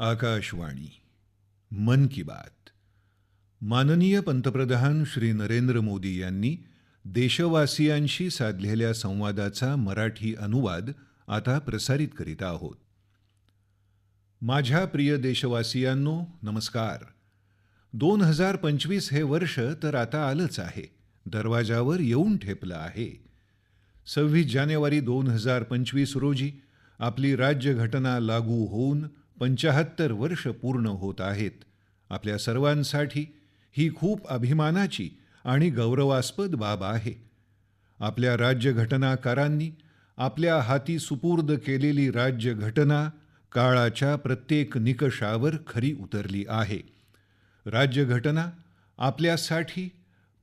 आकाशवाणी. मन की बात. माननीय पंतप्रधान श्री नरेंद्र मोदी यांनी देशवासियांशी साधलेल्या संवादाचा मराठी अनुवाद आता प्रसारित करीत आहोत. माझ्या प्रिय देशवासियांनो नमस्कार. दोन हजार पंचवीस हे वर्ष तर आता आलंच आहे. दरवाजावर येऊन ठेपलं आहे. सव्वीस जानेवारी दोन हजार पंचवीस रोजी आपली राज्यघटना लागू होऊन पंचाहत्तर वर्ष पूर्ण होत आहेत. आपल्या सर्वांसाठी ही खूप अभिमानाची आणि गौरवास्पद बाब आहे. आपल्या राज्यघटनाकारांनी आपल्या हाती सुपूर्द केलेली राज्यघटना काळाच्या प्रत्येक निकषावर खरी उतरली आहे. राज्यघटना आपल्यासाठी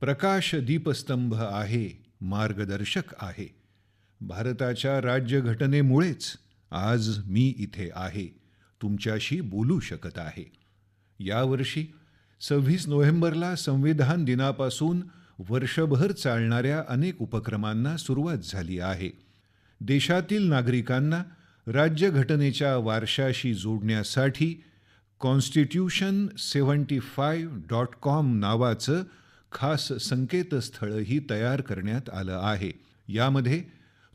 प्रकाश दीपस्तंभ आहे मार्गदर्शक आहे. भारताच्या राज्यघटनेमुळेच आज मी इथे आहे. तुमच्याशी बोलू शकत आहे. यावर्षी सव्वीस नोव्हेंबरला संविधान दिनापासून वर्षभर चालणाऱ्या अनेक उपक्रमांना सुरुवात झाली आहे. देशातील नागरिकांना राज्यघटनेच्या वारशाशी जोडण्यासाठी constitution seventy five dot com नावाचं खास संकेतस्थळही तयार करण्यात आलं आहे. यामध्ये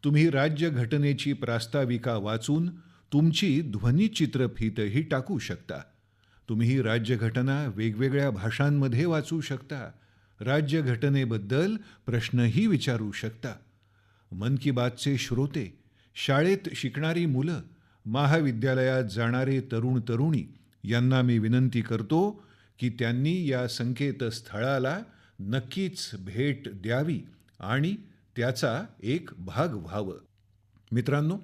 तुम्ही राज्यघटनेची प्रास्ताविका वाचून तुमची ध्वनिचित्रफीतही टाकू शकता. तुम्ही ही राज्यघटना वेगवेगळ्या भाषांमध्ये वाचू शकता. राज्यघटनेबद्दल प्रश्नही विचारू शकता. मन की बातचे श्रोते शाळेत शिकणारी मुलं महाविद्यालयात जाणारे तरुण तरुणी यांना मी विनंती करतो की त्यांनी या संकेतस्थळाला नक्कीच भेट द्यावी आणि त्याचा एक भाग व्हावं. मित्रांनो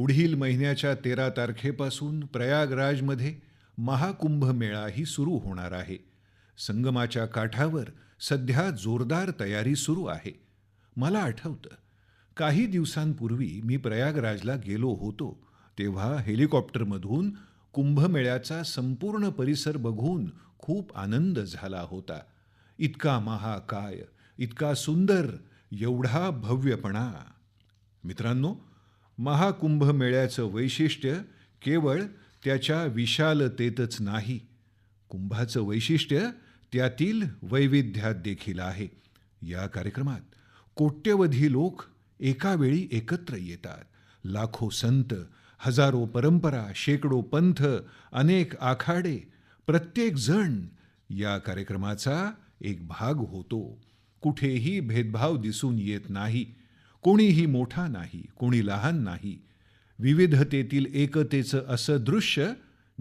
पुढील महिन्याच्या तेरा तारखेपासून प्रयागराजमध्ये महाकुंभ मेळाही सुरू होणार आहे. संगमाच्या काठावर सध्या जोरदार तयारी सुरू आहे. मला आठवतं काही दिवसांपूर्वी मी प्रयागराजला गेलो होतो तेव्हा हेलिकॉप्टरमधून कुंभमेळ्याचा संपूर्ण परिसर बघून खूप आनंद झाला होता. इतका महाकाय इतका सुंदर एवढा भव्यपणा. मित्रांनो महाकुंभ मेळ्याचं वैशिष्ट्य केवळ त्याच्या विशालतेतच नाही. कुंभाचं वैशिष्ट्य त्यातील वैविध्यात देखील आहे. या कार्यक्रमात कोट्यवधी लोक एकावेळी एकत्र येतात. लाखो संत हजारो परंपरा शेकडो पंथ अनेक आखाडे प्रत्येक जण या कार्यक्रमाचा एक भाग होतो. कुठेही भेदभाव दिसून येत नाही. कोणीही मोठा नाही कोणी लहान नाही. विविधतेतील एकतेचं असं दृश्य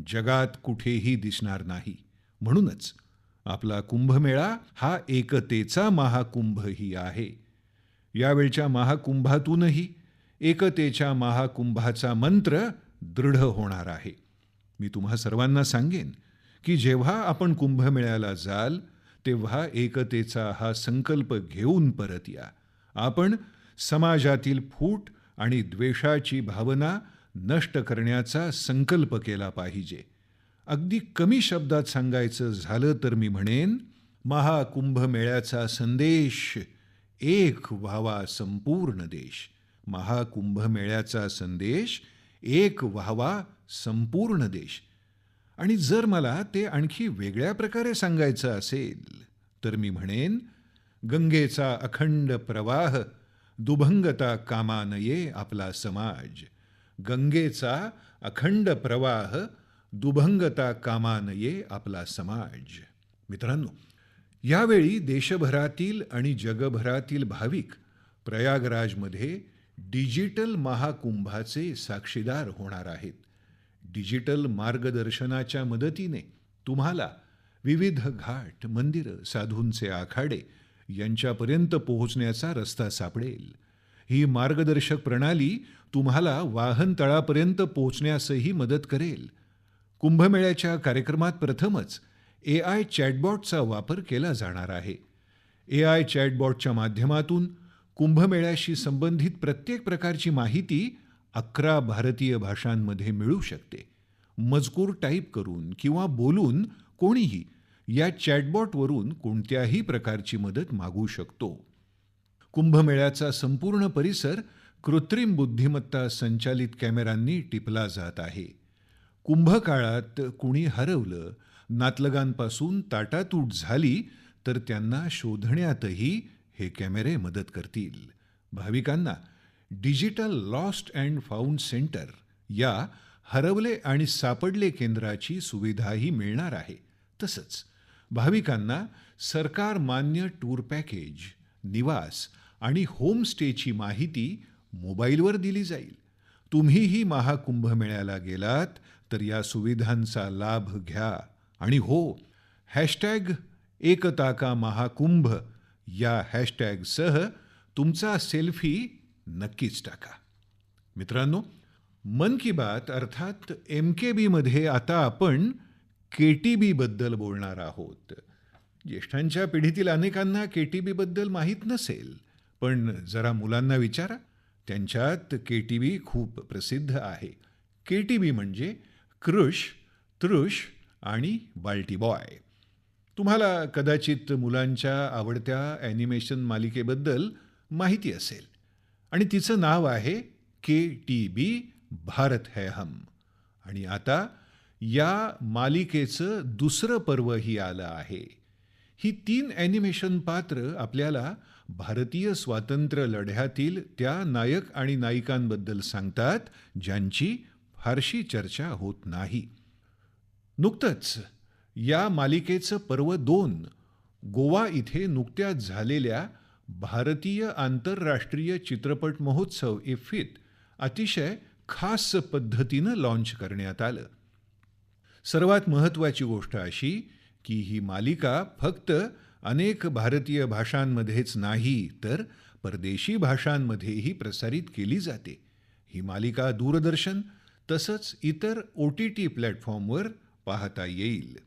जगात कुठेही दिसणार नाही. म्हणूनच आपला कुंभमेळा हा एकतेचा महाकुंभही आहे. यावेळच्या महाकुंभातूनही एकतेच्या महाकुंभाचा मंत्र दृढ होणार आहे. मी तुम्हा सर्वांना सांगेन की जेव्हा आपण कुंभमेळ्याला जाल तेव्हा एकतेचा हा संकल्प घेऊन परत या. आपण समाजातील फूट आणि द्वेषाची भावना नष्ट करण्याचा संकल्प केला पाहिजे. अगदी कमी शब्दात सांगायचं झालं तर मी म्हणेन महाकुंभ मेळ्याचा संदेश एक व्हावा संपूर्ण देश. महाकुंभ मेळ्याचा संदेश एक व्हावा संपूर्ण देश. आणि जर मला ते आणखी वेगळ्या प्रकारे सांगायचं असेल तर मी म्हणेन गंगेचा अखंड प्रवाह दुभंगता कामा नये आपला समाज. गंगेचा अखंड प्रवाह दुभंगता कामा नये आपला समाज. मित्रांनो यावेळी देशभरातील आणि जगभरातील भाविक प्रयागराजमध्ये डिजिटल महाकुंभाचे साक्षीदार होणार आहेत. डिजिटल मार्गदर्शनाच्या मदतीने तुम्हाला विविध घाट मंदिरं साधूंचे आखाडे यांच्यापर्यंत पोहोचण्याचा रस्ता सापडेल. ही मार्गदर्शक प्रणाली तुम्हाला वाहनतळापर्यंत पोहोचण्यासही मदत करेल. कुंभमेळ्याच्या कार्यक्रमात प्रथमच ए आय चॅटबॉटचा वापर केला जाणार आहे. ए आय चॅटबॉटच्या माध्यमातून कुंभमेळ्याशी संबंधित प्रत्येक प्रकारची माहिती अकरा भारतीय भाषांमध्ये मिळू शकते. मजकूर टाईप करून किंवा बोलून कोणीही या चॅटबॉटवरून कोणत्याही प्रकारची मदत मागू शकतो. कुंभमेळ्याचा संपूर्ण परिसर कृत्रिम बुद्धिमत्ता संचालित कॅमेरांनी टिपला जात आहे. कुंभकाळात कुणी हरवलं नातलगांपासून ताटातूट झाली तर त्यांना शोधण्यातही हे कॅमेरे मदत करतील. भाविकांना digital lost and found centre या हरवले आणि सापडले केंद्राची सुविधाही मिळणार आहे. तसंच भाविकांना सरकार मान्य टूर पॅकेज निवास आणि होमस्टेची माहिती मोबाईलवर दिली जाईल. तुम्हीही महाकुंभ मेळ्याला गेलात तर या सुविधांचा लाभ घ्या. आणि हो हॅशटॅग एकता का महाकुंभ या हॅशटॅगसह तुमचा सेल्फी नक्कीच टाका. मित्रांनो मन की बात अर्थात एम के बीमध्ये आता आपण के टी बीबद्दल बोलणार आहोत. ज्येष्ठांच्या पिढीतील अनेकांना के टी बीबद्दल माहीत नसेल पण जरा मुलांना विचारा. त्यांच्यात के टी बी खूप प्रसिद्ध आहे. के टी बी म्हणजे कृष तृष आणि बाल्टी बॉय. तुम्हाला कदाचित मुलांच्या आवडत्या ॲनिमेशन मालिकेबद्दल माहिती असेल. आणि तिचं नाव आहे के टी बी भारत है हम. आणि आता या मालिकेचं दुसरं पर्वही आलं आहे. ही तीन ॲनिमेशन पात्र आपल्याला भारतीय स्वातंत्र्य लढ्यातील त्या नायक आणि नायिकांबद्दल सांगतात ज्यांची फारशी चर्चा होत नाही. नुकतंच या मालिकेचं पर्व दोन गोवा इथे नुकत्याच झालेल्या भारतीय आंतरराष्ट्रीय चित्रपट महोत्सव इफ्फीत अतिशय खास पद्धतीनं लॉन्च करण्यात आलं. सर्वात महत्त्वाची गोष्ट अशी की ही मालिका फक्त अनेक भारतीय भाषांमध्येच नाही तर परदेशी भाषांमध्येही प्रसारित केली जाते. ही मालिका दूरदर्शन तसंच इतर ओ टी टी प्लॅटफॉर्मवर पाहता येईल.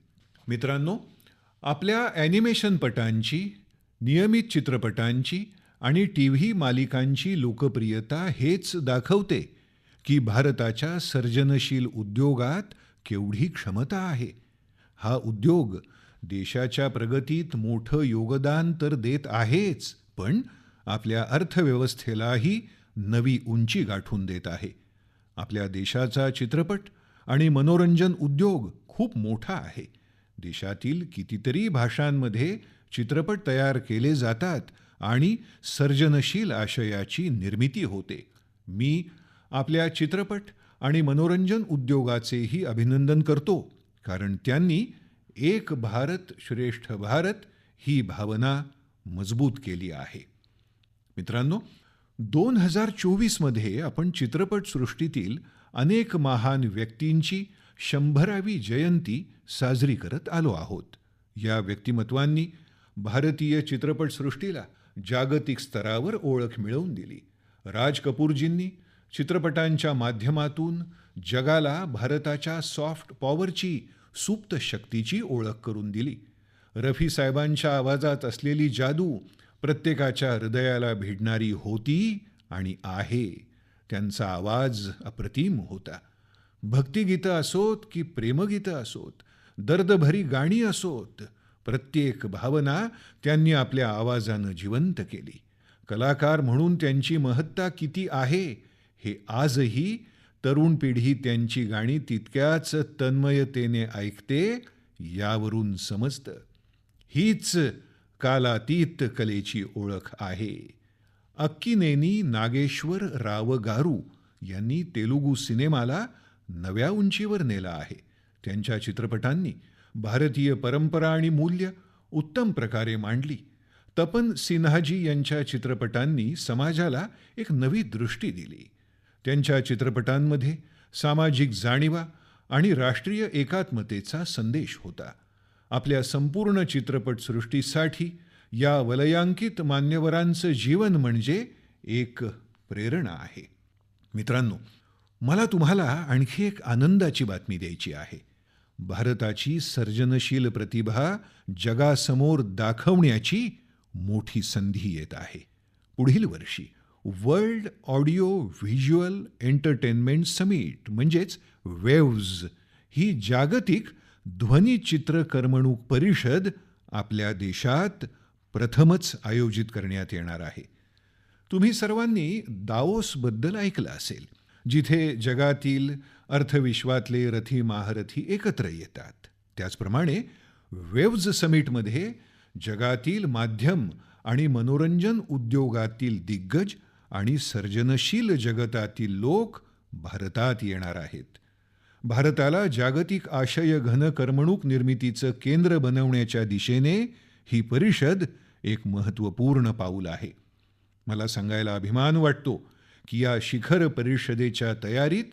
मित्रांनो आपल्या ॲनिमेशनपटांची नियमित चित्रपटांची आणि टी व्ही मालिकांची लोकप्रियता हेच दाखवते की भारताच्या सर्जनशील उद्योगात केवढी क्षमता आहे? हा उद्योग देशाच्या प्रगतीत मोठं योगदान तर देत आहेच पण आपल्या अर्थव्यवस्थेलाही नवी उंची गाठून देत आहे. आपल्या देशाचा चित्रपट आणि मनोरंजन उद्योग खूप मोठा आहे. देशातील कितीतरी भाषांमध्ये चित्रपट तयार केले जातात आणि सर्जनशील आशयाची निर्मिती होते. मी आपल्या चित्रपट आणि मनोरंजन उद्योगाचेही अभिनंदन करतो कारण त्यांनी एक भारत श्रेष्ठ भारत ही भावना मजबूत केली आहे. मित्रांनो दोन हजार चोवीसमध्ये आपण चित्रपटसृष्टीतील अनेक महान व्यक्तींची शंभरावी जयंती साजरी करत आलो आहोत. या व्यक्तिमत्वांनी भारतीय चित्रपटसृष्टीला जागतिक स्तरावर ओळख मिळवून दिली. राज कपूरजींनी चित्रपटांच्या माध्यमातून जगाला भारताच्या सॉफ्ट पॉवरची सुप्त शक्तीची ओळख करून दिली. रफी साहेबांच्या आवाजात असलेली जादू प्रत्येकाच्या हृदयाला भिडणारी होती आणि आहे. त्यांचा आवाज अप्रतिम होता. भक्तिगीतं असोत की प्रेमगीतं असोत दर्दभरी गाणी असोत प्रत्येक भावना त्यांनी आपल्या आवाजानं जिवंत केली. कलाकार म्हणून त्यांची महत्ता किती आहे हे आजही तरुण पिढी त्यांची गाणी तितक्याच तन्मयतेने ऐकते यावरून समजतं. हीच कालातीत कलेची ओळख आहे. अक्कीनेनी नागेश्वर रावगारू यांनी तेलुगू सिनेमाला नव्या उंचीवर नेला आहे. त्यांच्या चित्रपटांनी भारतीय परंपरा आणि मूल्य उत्तम प्रकारे मांडली. तपन सिन्हाजी यांच्या चित्रपटांनी समाजाला एक नवी दृष्टी दिली. त्यांच्या चित्रपटांमध्ये सामाजिक जाणीवा आणि राष्ट्रीय एकात्मतेचा संदेश होता. आपल्या संपूर्ण चित्रपटसृष्टीसाठी या वलयांकित मान्यवरांचं जीवन म्हणजे एक प्रेरणा आहे. मित्रांनो मला तुम्हाला आणखी एक आनंदाची बातमी द्यायची आहे. भारताची सर्जनशील प्रतिभा जगासमोर दाखवण्याची मोठी संधी येत आहे. पुढील वर्षी world audio visual entertainment summit म्हणजेच वेव्ज ही जागतिक ध्वनिचित्र करमणूक परिषद आपल्या देशात प्रथमच आयोजित करण्यात येणार आहे. तुम्ही सर्वांनी दाओसबद्दल ऐकलं असेल जिथे जगातील अर्थविश्वातले रथी महारथी एकत्र येतात. त्याचप्रमाणे वेव्ज समिटमध्ये जगातील माध्यम आणि मनोरंजन उद्योगातील दिग्गज आणि सर्जनशील जगतातील लोक भारतात येणार आहेत. भारताला जागतिक आशय घन करमणूक निर्मितीचं केंद्र बनवण्याच्या दिशेने ही परिषद एक महत्त्वपूर्ण पाऊल आहे. मला सांगायला अभिमान वाटतो की या शिखर परिषदेच्या तयारीत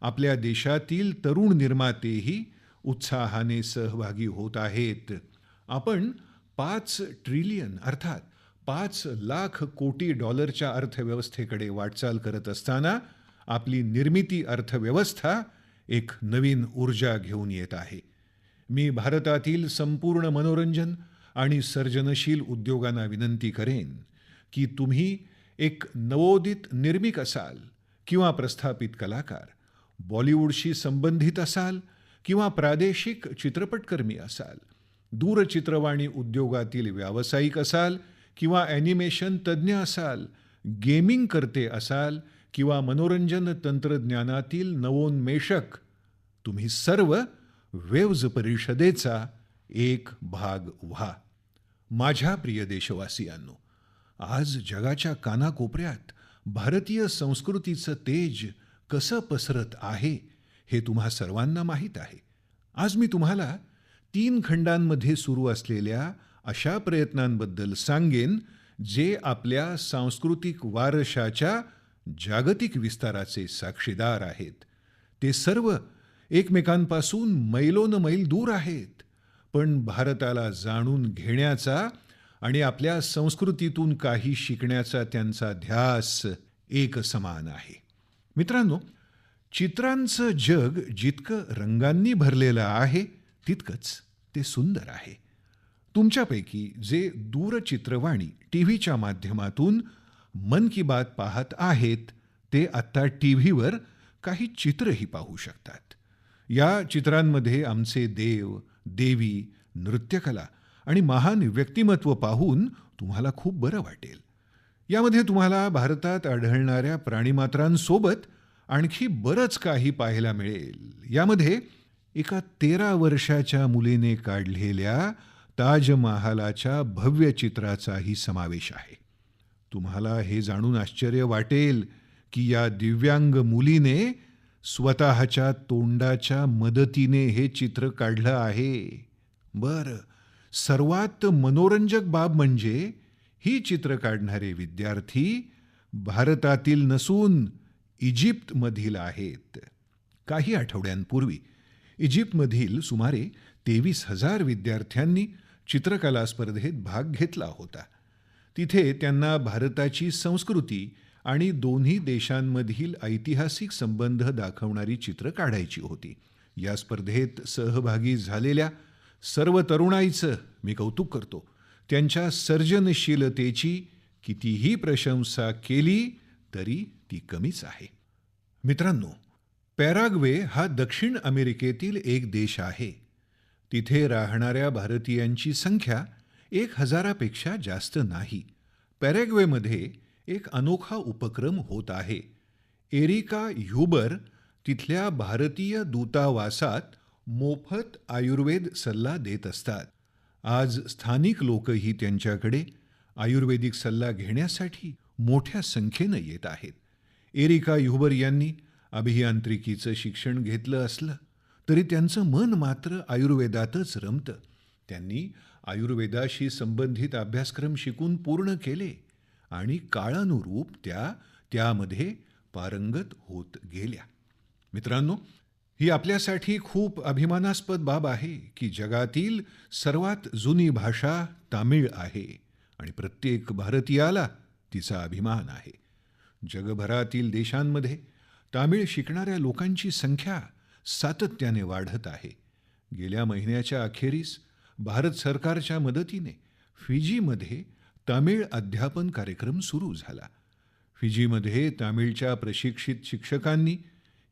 आपल्या देशातील तरुण निर्मातेही उत्साहाने सहभागी होत आहेत. आपण पाच ट्रिलियन अर्थात पाच लाख कोटी डॉलरच्या अर्थव्यवस्थेकडे वाटचाल करत असताना आपली निर्मिती अर्थव्यवस्था एक नवीन ऊर्जा घेऊन येत आहे. मी भारतातील संपूर्ण मनोरंजन आणि सर्जनशील उद्योगांना विनंती करेन की तुम्ही एक नवोदित निर्मिक असाल किंवा प्रस्थापित कलाकार बॉलिवूडशी संबंधित असाल किंवा प्रादेशिक चित्रपटकर्मी असाल दूरचित्रवाणी उद्योगातील व्यावसायिक असाल किंवा ॲनिमेशन तज्ज्ञ असाल गेमिंग करते असाल किंवा मनोरंजन तंत्रज्ञानातील नवोन्मेषक तुम्ही सर्व वेव्ज परिषदेचा एक भाग व्हा. माझ्या प्रिय देशवासियांनो आज जगाच्या कानाकोपऱ्यात भारतीय संस्कृतीचं तेज कसं पसरत आहे हे तुम्हा सर्वांना माहीत आहे. आज मी तुम्हाला तीन खंडांमध्ये सुरू असलेल्या अशा प्रयत्नांबद्दल सांगेन जे आपल्या सांस्कृतिक वारशाच्या जागतिक विस्ताराचे साक्षीदार आहेत. ते सर्व एकमेकांपासून मैलोन मैल दूर आहेत. पण भारताला जाणून घेण्याचा आणि आपल्या संस्कृतीतून काही शिकण्याचा त्यांचा ध्यास एक समान आहे. मित्रांनो चित्रांचं जग जितकं रंगांनी भरलेलं आहे तितकंच ते सुंदर आहे. तुमच्यापैकी जे दूरचित्रवाणी टी व्हीच्या माध्यमातून मन की बात पाहत आहेत ते आत्ता टी व्हीवर काही चित्रही पाहू शकतात. या चित्रांमध्ये आमचे देव देवी नृत्यकला आणि महान व्यक्तिमत्व पाहून तुम्हाला खूप बरं वाटेल. यामध्ये तुम्हाला भारतात आढळणाऱ्या प्राणीमात्रांसोबत आणखी बरंच काही पाहायला मिळेल. यामध्ये एका तेरा वर्षाच्या मुलीने काढलेल्या ताजमहालाच्या भव्य चित्राचाही समावेश आहे. तुम्हाला हे जाणून आश्चर्य वाटेल की या दिव्यांग मुलीने स्वतःच्या तोंडाच्या मदतीने हे चित्र काढलं आहे. बर सर्वात मनोरंजक बाब म्हणजे ही चित्र काढणारे विद्यार्थी भारतातील नसून इजिप्तमधील आहेत. काही आठवड्यांपूर्वी इजिप्तमधील सुमारे तेवीस हजार विद्यार्थ्यांनी चित्रकला स्पर्धेत भाग घेतला होता. तिथे त्यांना भारताची संस्कृती आणि दोन्ही देशांमधील ऐतिहासिक संबंध दाखवणारी चित्र काढायची होती. या स्पर्धेत सहभागी झालेल्या सर्व तरुणाईचं मी कौतुक करतो. त्यांच्या सर्जनशीलतेची कितीही प्रशंसा केली तरी ती कमीच आहे. मित्रांनो पॅराग्वे हा दक्षिण अमेरिकेतील एक देश आहे. तिथे राहणाऱ्या भारतीयांची संख्या एक हजारापेक्षा जास्त नाही. पॅरेग्वेमध्ये एक अनोखा उपक्रम होत आहे. एरिका ह्युबर तिथल्या भारतीय दूतावासात मोफत आयुर्वेद सल्ला देत असतात. आज स्थानिक लोकही त्यांच्याकडे आयुर्वेदिक सल्ला घेण्यासाठी मोठ्या संख्येनं येत आहेत. एरिका ह्युबर यांनी अभियांत्रिकीचं शिक्षण घेतलं असलं तरी त्यांचं मन मात्र आयुर्वेदातच रमतं. त्यांनी आयुर्वेदाशी संबंधित अभ्यासक्रम शिकून पूर्ण केले आणि काळानुरूप त्या त्यामध्ये पारंगत होत गेल्या. मित्रांनो ही आपल्यासाठी खूप अभिमानास्पद बाब आहे की जगातील सर्वात जुनी भाषा तामिळ आहे आणि प्रत्येक भारतीयाला तिचा अभिमान आहे. जगभरातील देशांमध्ये तामिळ शिकणाऱ्या लोकांची संख्या सातत्याने वाढत आहे. गेल्या महिन्याच्या अखेरीस भारत सरकारच्या मदतीने फिजीमध्ये तामिळ अध्यापन कार्यक्रम सुरू झाला. फिजीमध्ये तामिळच्या प्रशिक्षित शिक्षकांनी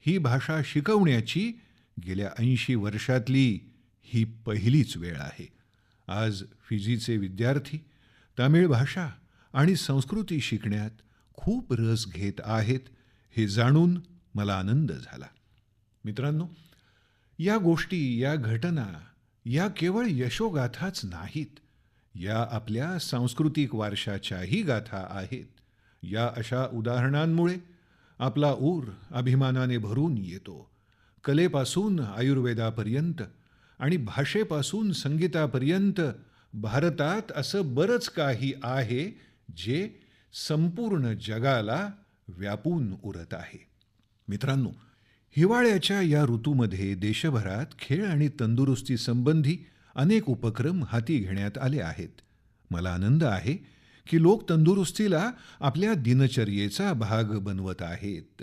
ही भाषा शिकवण्याची गेल्या ऐंशी वर्षातली ही पहिलीच वेळ आहे. आज फिजीचे विद्यार्थी तामिळ भाषा आणि संस्कृती शिकण्यात खूप रस घेत आहेत हे जाणून मला आनंद झाला. मित्रांनो या गोष्टी या घटना या केवळ यशोगाथाच नाहीत. या आपल्या सांस्कृतिक वारशाच्याही गाथा आहेत. या अशा उदाहरणांमुळे आपला ऊर अभिमानाने भरून येतो. कलेपासून आयुर्वेदापर्यंत आणि भाषेपासून संगीतापर्यंत भारतात असं बरंच काही आहे जे संपूर्ण जगाला व्यापून उरत आहे. मित्रांनो हिवाळ्याच्या या ऋतूमध्ये देशभरात खेळ आणि तंदुरुस्ती संबंधी अनेक उपक्रम हाती घेण्यात आले आहेत. मला आनंद आहे की लोक तंदुरुस्तीला आपल्या दिनचर्येचा भाग बनवत आहेत.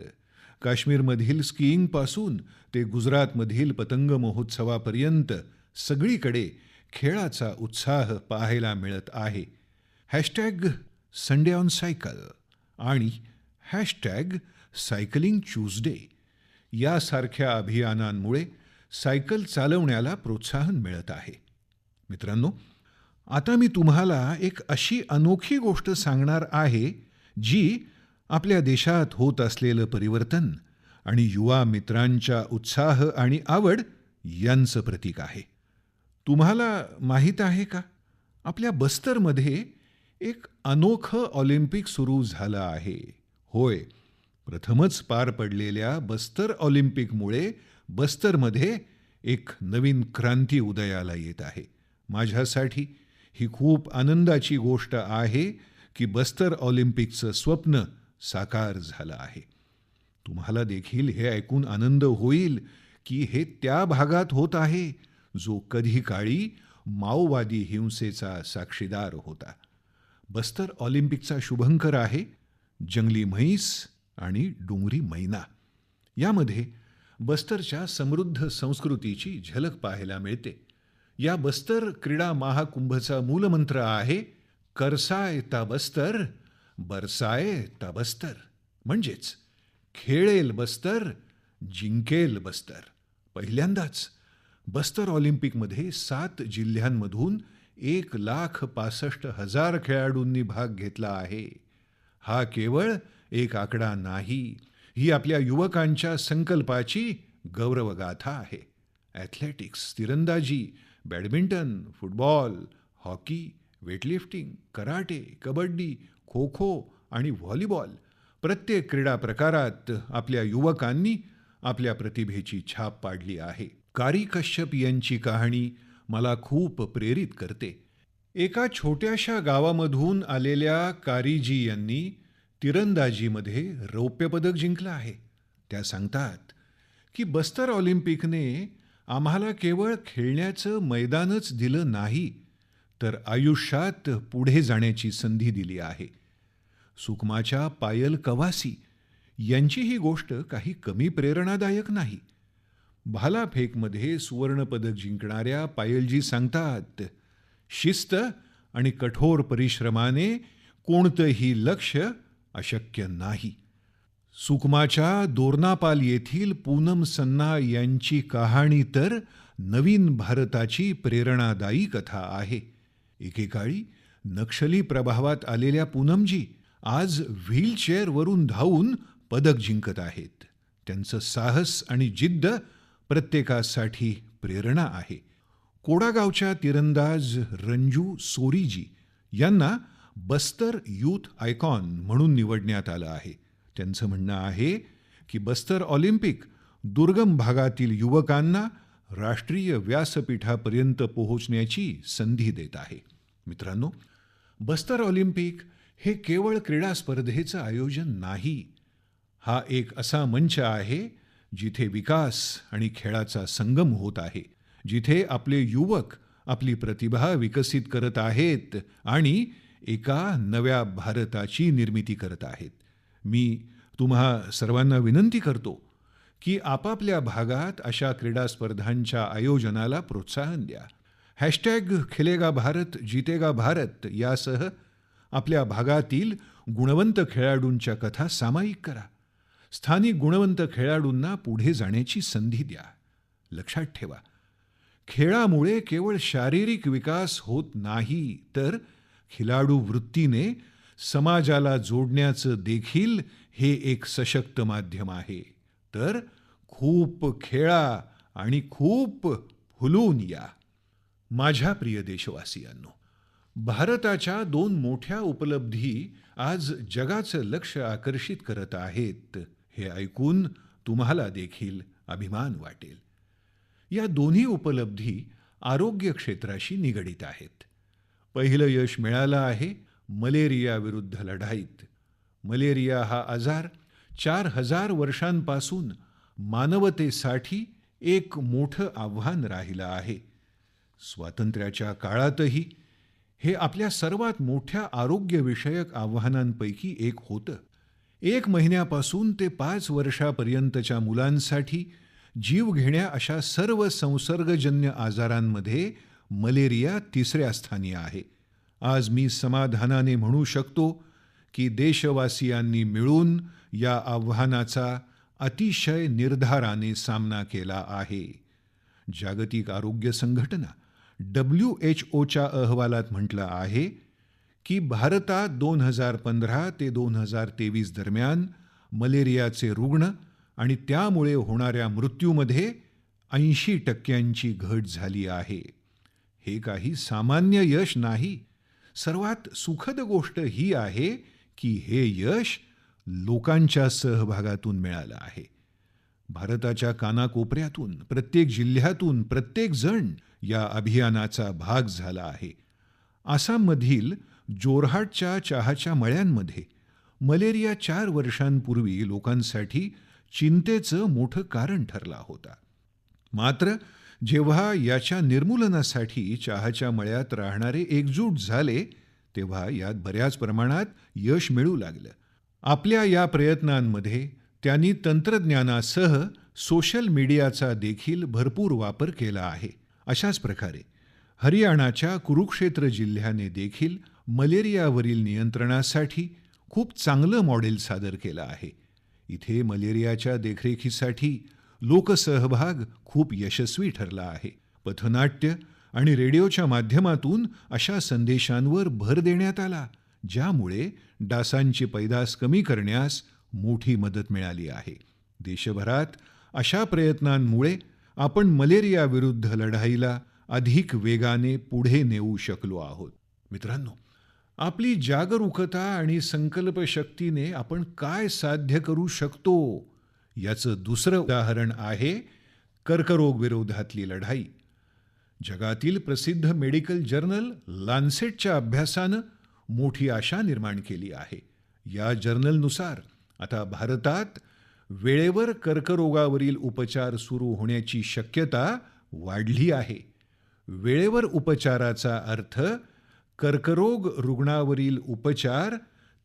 काश्मीरमधील स्कीइंगपासून ते गुजरातमधील पतंग महोत्सवापर्यंत सगळीकडे खेळाचा उत्साह पाहायला मिळत आहे. हॅशटॅग संडे ऑन सायकल आणि हॅशटॅग सायकलिंग ट्यूजडे यासारख्या अभियानांमुळे सायकल चालवण्याला प्रोत्साहन मिळत आहे. मित्रांनो आता मी तुम्हाला एक अशी अनोखी गोष्ट सांगणार आहे जी आपल्या देशात होत असलेलं परिवर्तन आणि युवा मित्रांच्या उत्साह आणि आवड यांचं प्रतीक आहे. तुम्हाला माहीत आहे का? आपल्या बस्तरमध्ये एक अनोखं ऑलिम्पिक सुरू झालं आहे. होय प्रथमच पार पडलेल्या बस्तर ऑलिम्पिकमुळे बस्तरमध्ये एक नवीन क्रांती उदयाला येत आहे. माझ्यासाठी ही खूप आनंदाची गोष्ट आहे की बस्तर ऑलिम्पिकचं स्वप्न साकार झालं आहे. तुम्हाला देखील हे ऐकून आनंद होईल की हे त्या भागात होत आहे जो कधी काळी माओवादी हिंसेचा साक्षीदार होता. बस्तर ऑलिम्पिकचा शुभंकर आहे. जंगली म्हैस आणि डोंगरी मैना. यामध्ये बस्तरच्या समृद्ध संस्कृतीची झलक पाहायला मिळते. या बस्तर क्रीडा महाकुंभचा मूलमंत्र आहे करसाय ता बस्तर बरसाय ता बस्तर. म्हणजेच खेळेल बस्तर जिंकेल बस्तर. पहिल्यांदाच बस्तर ऑलिम्पिकमध्ये सात जिल्ह्यांमधून एक लाख पासष्ट हजार खेळाडूंनी भाग घेतला आहे. हा केवळ एक आकडा नाही. ही आपल्या युवकांच्या संकल्पाची गौरवगाथा आहे. ॲथलेटिक्स तिरंदाजी badminton football hockey weightlifting karate kabaddi kho kho आणि व्हॉलीबॉल प्रत्येक क्रीडा प्रकारात आपल्या युवकांनी आपल्या प्रतिभेची छाप पाडली आहे. कारी कश्यप यांची कहाणी मला खूप प्रेरित करते. एका छोट्याशा गावामधून आलेल्या कारीजी यांनी तिरंदाजीमध्ये रौप्यपदक जिंकलं आहे. त्या सांगतात की बस्तर ऑलिम्पिकने आम्हाला केवळ खेळण्याचं मैदानच दिलं नाही तर आयुष्यात पुढे जाण्याची संधी दिली आहे. सुकमाच्या पायल कवासी यांची ही गोष्ट काही कमी प्रेरणादायक नाही. भालाफेकमध्ये सुवर्णपदक जिंकणाऱ्या पायलजी सांगतात शिस्त आणि कठोर परिश्रमाने कोणतंही लक्ष्य अशक्य नाही. सुकमाच्या दोर्नापाल येथील पूनम सन्ना यांची कहाणी तर नवीन भारताची प्रेरणादायी कथा आहे. एकेकाळी नक्षली प्रभावात आलेल्या पूनमजी आज व्हीलचेअरवरून धावून पदक जिंकत आहेत. त्यांचं साहस आणि जिद्द प्रत्येकासाठी प्रेरणा आहे. कोडागावच्या तिरंदाज रंजू सोरीजी यांना बस्तर यूथ आयकॉन म्हणून निवडण्यात आलं आहे. त्यांचं म्हणणं आहे की बस्तर ऑलिम्पिक दुर्गम भागातील युवकांना राष्ट्रीय व्यासपीठापर्यंत पोहोचण्याची संधी देत आहे. मित्रांनो बस्तर ऑलिम्पिक हे केवळ क्रीडा स्पर्धेचं आयोजन नाही हा एक असा मंच आहे जिथे विकास आणि खेळाचा संगम होत आहे जिथे आपले युवक आपली प्रतिभा विकसित करत आहेत आणि एका नव्या भारताची निर्मिती करत आहेत. मी तुम्हा सर्वांना विनंती करतो की आपापल्या भागात अशा क्रीडा स्पर्धांच्या आयोजनाला प्रोत्साहन द्या. हॅशटॅग खेलेगा भारत जितेगा भारत यासह आपल्या भागातील गुणवंत खेळाडूंच्या कथा सामायिक करा. स्थानिक गुणवंत खेळाडूंना पुढे जाण्याची संधी द्या. लक्षात ठेवा. खेळामुळे केवळ शारीरिक विकास होत नाही तर खिलाडू वृत्तीने समाजाला जोडण्याचं देखील हे एक सशक्त माध्यम आहे. तर खूप खेळा आणि खूप फुलून या. माझ्या प्रिय देशवासियांनो भारताच्या दोन मोठ्या उपलब्धी आज जगाचं लक्ष आकर्षित करत आहेत हे ऐकून तुम्हाला देखील अभिमान वाटेल. या दोन्ही उपलब्धी आरोग्य क्षेत्राशी निगडीत आहेत. पहिलं यश मिळालं आहे मलेरियाविरुद्ध लढाईत. मलेरिया हा आजार चार हजार वर्षांपासून मानवतेसाठी एक मोठं आव्हान राहिलं आहे. स्वातंत्र्याच्या काळातही हे आपल्या सर्वात मोठ्या आरोग्यविषयक आव्हानांपैकी एक होतं. एक महिन्यापासून ते पाच वर्षापर्यंतच्या मुलांसाठी जीव घेण्या अशा सर्व संसर्गजन्य आजारांमध्ये मलेरिया तिसऱ्या स्थानी आहे. आज मी समाधानाने म्हणू शकतो की देशवासियांनी मिळून या आव्हानाचा अतिशय निर्धाराने सामना केला आहे. जागतिक आरोग्य संघटना डब्ल्यू एच ओच्या अहवालात म्हटलं आहे की भारतात दोन हजार पंधरा ते दोन हजार तेवीस दरम्यान मलेरियाचे रुग्ण आणि त्यामुळे होणाऱ्या मृत्यूमध्ये ऐंशी टक्क्यांची घट झाली आहे. हे काही सामान्य यश नाही. सर्वात सुखद गोष्ट ही आहे की हे यश लोकांच्या सहभागातून मिळालं आहे. भारताच्या कानाकोपऱ्यातून प्रत्येक जिल्ह्यातून प्रत्येक जण या अभियानाचा भाग झाला आहे. आसाममधील जोरहाटच्या चहाच्या मळ्यांमध्ये मलेरिया चार वर्षांपूर्वी लोकांसाठी चिंतेचं मोठं कारण ठरला होता. मात्र जेव्हा याच्या निर्मूलनासाठी चहाच्या मळ्यात राहणारे एकजूट झाले तेव्हा यात बऱ्याच प्रमाणात यश मिळू लागलं. आपल्या या प्रयत्नांमध्ये त्यांनी तंत्रज्ञानासह सोशल मीडियाचा देखील भरपूर वापर केला आहे. अशाच प्रकारे हरियाणाच्या कुरुक्षेत्र जिल्ह्याने देखील मलेरियावरील नियंत्रणासाठी खूप चांगलं मॉडेल सादर केलं आहे. इथे मलेरियाच्या देखरेखीसाठी लोकसहभाग खूप यशस्वी ठरला आहे. पथनाट्य आणि रेडिओच्या माध्यमातून अशा संदेशांवर भर देण्यात आला ज्यामुळे डासांची पैदास कमी करण्यास मोठी मदत मिळाली आहे. देशभरात अशा प्रयत्नांमुळे आपण मलेरियाविरुद्ध लढाईला अधिक वेगाने पुढे नेऊ शकलो आहोत. मित्रांनो आपली जागरूकता आणि संकल्पशक्तीने आपण काय साध्य करू शकतो याचं दुसरं उदाहरण आहे कर्करोगविरोधातली लढाई. जगातील प्रसिद्ध मेडिकल जर्नल लान्सेटच्या अभ्यासानं मोठी आशा निर्माण केली आहे. या जर्नलनुसार आता भारतात वेळेवर कर्करोगावरील उपचार सुरू होण्याची शक्यता वाढली आहे. वेळेवर उपचाराचा अर्थ कर्करोग रुग्णावरील उपचार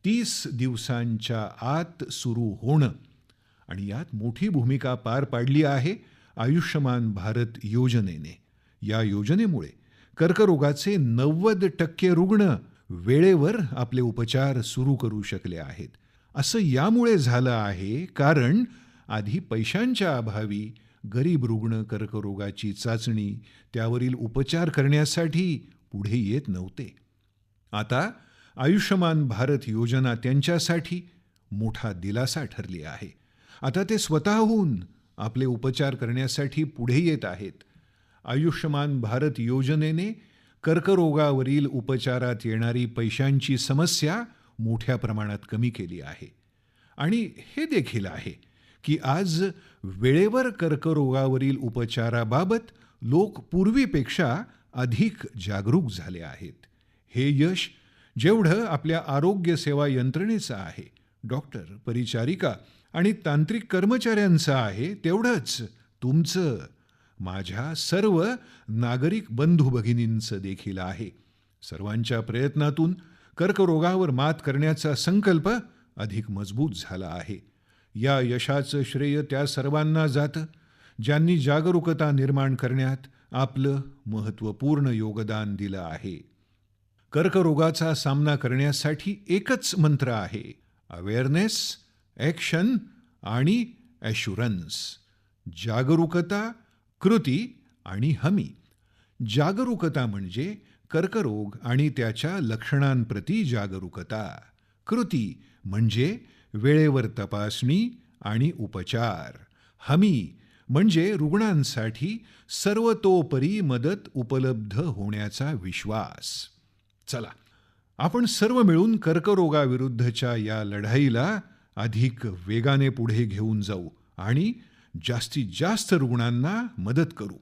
तीस दिवसांच्या आत सुरू होणं. आणि यात मोठी भूमिका पार पाडली आहे आयुष्यमान भारत योजनेने. या योजनेमुळे कर्करोगाचे नव्वद टक्के रुग्ण वेळेवर आपले उपचार सुरू करू शकले आहेत. असं यामुळे झालं आहे कारण आधी पैशांच्या अभावी गरीब रुग्ण कर्करोगाची चाचणी त्यावरील उपचार करण्यासाठी पुढे येत नव्हते. आता आयुष्यमान भारत योजना त्यांच्यासाठी मोठा दिलासा ठरली आहे. आता ते स्वतःहून आपले उपचार करण्यासाठी पुढे येत आहेत. आयुष्यमान भारत योजनेने कर्करोगावरील उपचारात येणारी पैशांची समस्या मोठ्या प्रमाणात कमी केली आहे. आणि हे देखील आहे की आज वेळेवर कर्करोगावरील उपचाराबाबत लोक पूर्वीपेक्षा अधिक जागरूक झाले आहेत. हे यश जेवढं आपल्या आरोग्य सेवा यंत्रणेचं आहे. डॉक्टर परिचारिका आणि तांत्रिक कर्मचाऱ्यांचं आहे तेवढंच. तुमचं माझ्या सर्व नागरिक बंधू भगिनींचं देखील आहे. सर्वांच्या प्रयत्नातून कर्करोगावर मात करण्याचा संकल्प अधिक मजबूत झाला आहे. या यशाचं श्रेय त्या सर्वांना जातं ज्यांनी जागरूकता निर्माण करण्यात आपलं महत्त्वपूर्ण योगदान दिलं आहे. कर्करोगाचा सामना करण्यासाठी एकच मंत्र आहे अवेअरनेस ॲक्शन आणि ॲश्युरन्स जागरूकता कृती आणि हमी. जागरूकता म्हणजे कर्करोग आणि त्याच्या लक्षणांप्रती जागरूकता. कृती म्हणजे वेळेवर तपासणी आणि उपचार. हमी म्हणजे रुग्णांसाठी सर्वतोपरी मदत उपलब्ध होण्याचा विश्वास. चला आपण सर्व मिळून कर्करोगाविरुद्धच्या या लढाईला अधिक वेगाने पुढे घेऊन जाऊ आणि जास्तीत जास्त रुग्णांना मदत करू.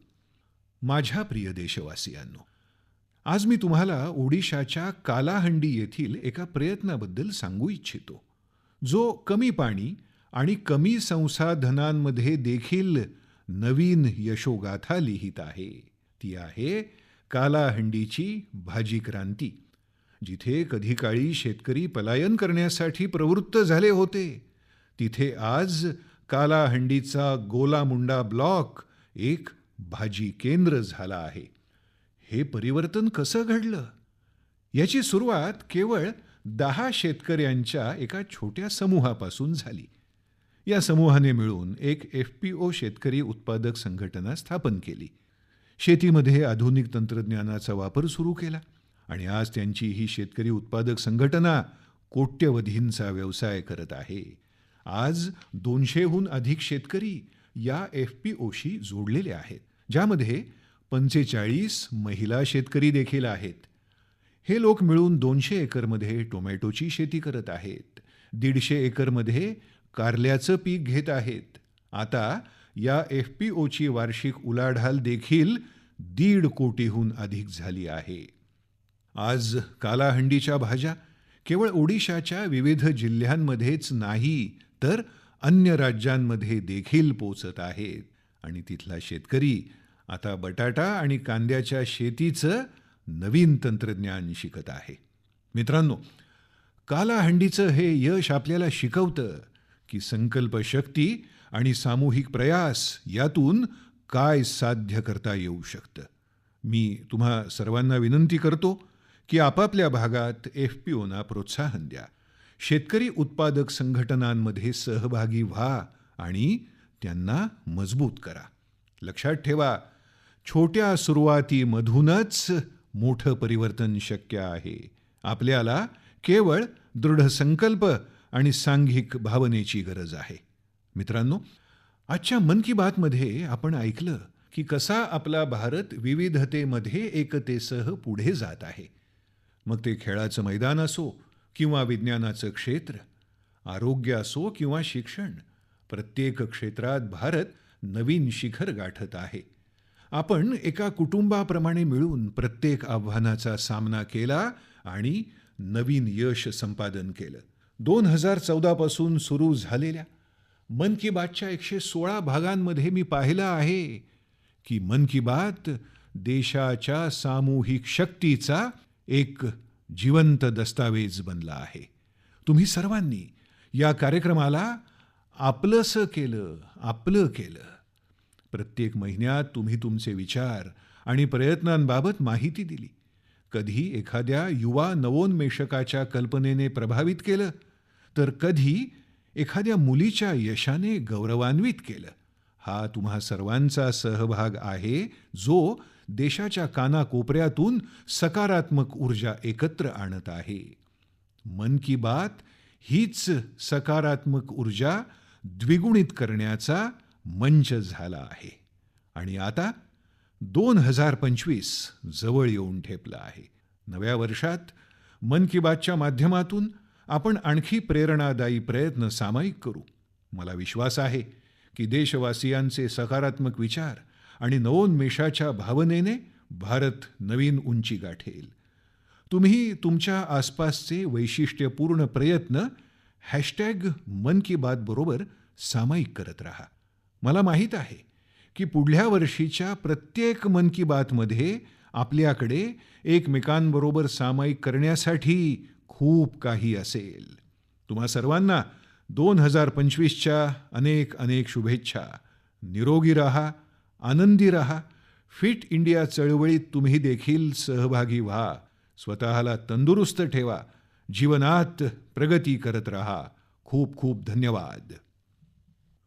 माझ्या प्रिय देशवासियांनो आज मी तुम्हाला ओडिशाच्या कालाहंडी येथील एका प्रयत्नाबद्दल सांगू इच्छितो जो कमी पाणी आणि कमी संसाधनांमध्ये देखील नवीन यशोगाथा लिहित आहे. ती आहे कालाहंडीची भाजी क्रांती जिथे कधी काळी शेतकरी पलायन करण्यासाठी प्रवृत्त झाले होते तिथे आज कालाहंडीचा गोलामुंडा ब्लॉक एक भाजी केंद्र झाला आहे. हे परिवर्तन कसं घडलं? याची सुरुवात केवळ दहा शेतकऱ्यांच्या एका छोट्या समूहापासून झाली. या समूहाने मिळून एक एफ पी ओ शेतकरी उत्पादक संघटना स्थापन केली. शेतीमध्ये आधुनिक तंत्रज्ञानाचा वापर सुरू केला. आणि आज त्यांची ही शेतकरी उत्पादक संघटना कोट्यवधींचा व्यवसाय करत आहे. आज दोनशेहून अधिक शेतकरी या एफ पी ओशी जोडलेले आहेत ज्यामध्ये पंचेचाळीस महिला शेतकरी देखील आहेत. हे लोक मिळून दोनशे एकरमध्ये टोमॅटोची शेती करत आहेत. दीडशे एकरमध्ये कारल्याचं पीक घेत आहेत. आता या एफ पी ओची वार्षिक उलाढाल देखील दीड कोटीहून अधिक झाली आहे. आज कालाहंडीच्या भाज्या केवळ ओडिशाच्या विविध जिल्ह्यांमध्येच नाही तर अन्य राज्यांमध्ये देखील पोचत आहेत. आणि तिथला शेतकरी आता बटाटा आणि कांद्याच्या शेतीचं नवीन तंत्रज्ञान शिकत आहे. मित्रांनो कालाहंडीचं हे यश आपल्याला शिकवतं की संकल्पशक्ती आणि सामूहिक प्रयास यातून काय साध्य करता येऊ शकतं. मी तुम्हा सर्वांना विनंती करतो की आपापल्या भागात एफ पी ओना प्रोत्साहन द्या. शेतकरी उत्पादक संघटनांमध्ये सहभागी व्हा आणि त्यांना मजबूत करा. लक्षात ठेवा छोट्या सुरुवातीमधूनच मोठं परिवर्तन शक्य आहे. आपल्याला केवळ दृढ संकल्प आणि सांघिक भावनेची गरज आहे. मित्रांनो आजच्या मन की बातमध्ये आपण ऐकलं की कसा आपला भारत विविधतेमध्ये एकतेसह पुढे जात आहे. मग ते खेळाचं मैदान असो किंवा विज्ञानाचं क्षेत्र आरोग्य असो किंवा शिक्षण प्रत्येक क्षेत्रात भारत नवीन शिखर गाठत आहे. आपण एका कुटुंबाप्रमाणे मिळून प्रत्येक आव्हानाचा सामना केला आणि नवीन यश संपादन केलं. दोन हजार चौदापासून सुरू झालेल्या मन की बातच्या एकशे सोळा भागांमध्ये मी पाहिलं आहे की मन की बात देशाच्या सामूहिक शक्तीचा एक जिवंत दस्तावेज बनला आहे. तुम्ही सर्वांनी या कार्यक्रमाला आपलंसं केलं आपलं केलं. प्रत्येक महिन्यात तुम्ही तुमचे विचार आणि प्रयत्नांबाबत माहिती दिली. कधी एखाद्या युवा नवोन्मेषकाच्या कल्पनेने प्रभावित केलं तर कधी एखाद्या मुलीच्या यशाने गौरवान्वित केलं. हा तुम्हा सर्वांचा सहभाग आहे जो देशाच्या कानाकोपऱ्यातून सकारात्मक ऊर्जा एकत्र आणत आहे. मन की बात हीच सकारात्मक ऊर्जा द्विगुणित करण्याचा मंच झाला आहे. आणि आता दोन हजार पंचवीस जवळ येऊन ठेपलं आहे. नव्या वर्षात मन की बातच्या माध्यमातून आपण आणखी प्रेरणादायी प्रयत्न सामायिक करू. मला विश्वास आहे की देशवासियांचे सकारात्मक विचार आणि नवोन्मेषाच्या भावनेने भारत नवीन उंची गाठेल. तुम्ही तुमच्या आसपासचे वैशिष्ट्यपूर्ण प्रयत्न हॅशटॅग मन की बात बरोबर सामायिक करत राहा. मला माहीत आहे की पुढल्या वर्षीच्या प्रत्येक मन की बातमध्ये आपल्याकडे एकमेकांबरोबर सामायिक करण्यासाठी खूप काही असेल. तुम्हा सर्वांना दोन हजार पंचवीसच्या अनेक अनेक शुभेच्छा. निरोगी रहा. आनंदी रहा फिट इंडिया चळवळीत तुम्ही देखील सहभागी व्हा. स्वतःला तंदुरुस्त ठेवा. जीवनात प्रगती करत रहा. खूप खूप धन्यवाद.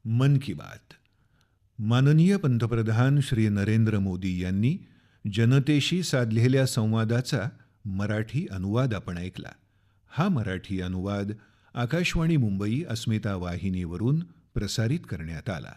मन की बात. माननीय पंतप्रधान श्री नरेंद्र मोदी यांनी जनतेशी साधलेल्या संवादाचा मराठी अनुवाद आपण ऐकला. हा मराठी अनुवाद आकाशवाणी मुंबई अस्मिता वाहिनीवरून प्रसारित करण्यात आला.